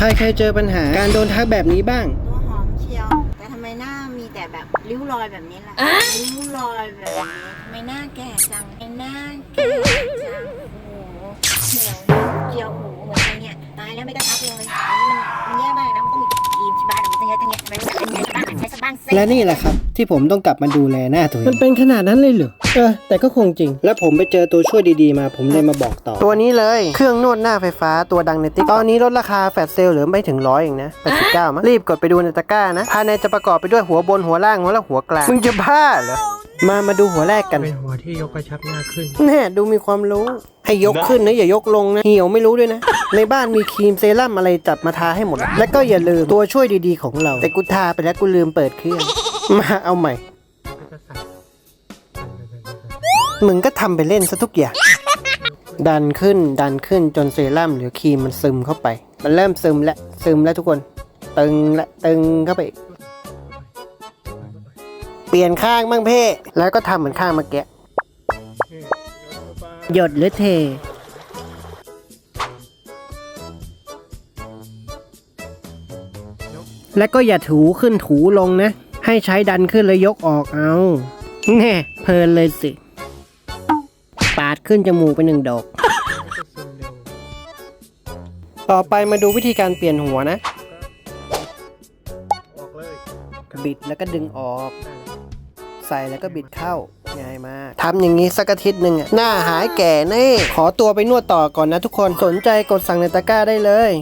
ใครเคยเจอปัญหาการโดนทักแบบนี้บ้าง ตัวหอมเชียว แต่ทำไมหน้ามีแต่แบบริ้วรอยแบบนี้ล่ะ ริ้วรอยแบบนี้ทำไมหน้าแก่จังทำไมหน้าแก่จัง โอ้โหเขียวเขียวโอ้โหเหมือนอะไรเนี่ย ตายแล้วไม่ได้ทักเลยอันนี้มันมันแย่มากนะ มันต้องมีครีมที่บ้านมันต้องเยอะตั้งเยอะทำไมไม่ใช้ บ้างใช้สักบ้างสิและนี่แหละครับ ที่ผมต้องกลับมาดูแลหน้าตัวเองมันเป็นขนาดนั้นเลยเหรอเออแต่ก็คงจริง แล้วผมไปเจอตัวช่วยดีๆมา ผมเลยมาบอกต่อ ตัวนี้เลยเครื่องนวดหน้าไฟฟ้าตัวดังในติ๊กตอนนี้ลดราคาแฟลชเซลเหลือไม่ถึงร้อยเองนะ89มั้งรีบกดไปดูในตะกร้านะภายในจะประกอบไปด้วยหัวบนหัวล่างหัวและหัวกลางมึงจะบ้าเหรอ มามาดูหัวแรกกันเป็นหัวที่ยกกระชับหน้าขึ้น แน่ดูมีความรู้ ให้ยกขึ้นนะอย่ายกลงนะเหี่ยวไม่รู้ด้วยนะ ในบ้านมีครีมเซรั่มอะไรจัดมาทาให้หมด แล้วก็อย่าลืมตัวช่วยดีๆของเรา แต่กูทาไปแล้วกูลืมเปิดเครื่อง มาเอาใหม่ก็จะใส่มึงก็ทำไปเล่นซะทุกอย่าง ดันขึ้นดันขึ้นจนเซรั่มหรือครีมมันซึมเข้าไป มันเริ่มซึมแล้วซึมแล้วทุกคน ตึงละตึงเข้าไปอีก เปลี่ยนข้างบ้างเพ่แล้วก็ทำเหมือนข้างเมื่อกี้หยดหรือเท แล้วก็อย่าถูขึ้นถูลงนะ ให้ใช้ดันขึ้นแล้วยกออกเอา แน่เพลินเลยสิ ปาดขึ้นจมูกไปหนึ่งดอกจะซึมเร็วต่อไปมาดูวิธีการเปลี่ยนหัวนะออกเลยบิดแล้วก็ดึงออก ใส่แล้วก็บิดเข้าง่ายมากทำอย่างนี้สักอาทิตย์หนึ่งอะหน้าหายแก่แน่ขอตัวไปนวดต่อก่อนนะทุกคนสนใจกดสั่งในตะกร้าได้เลย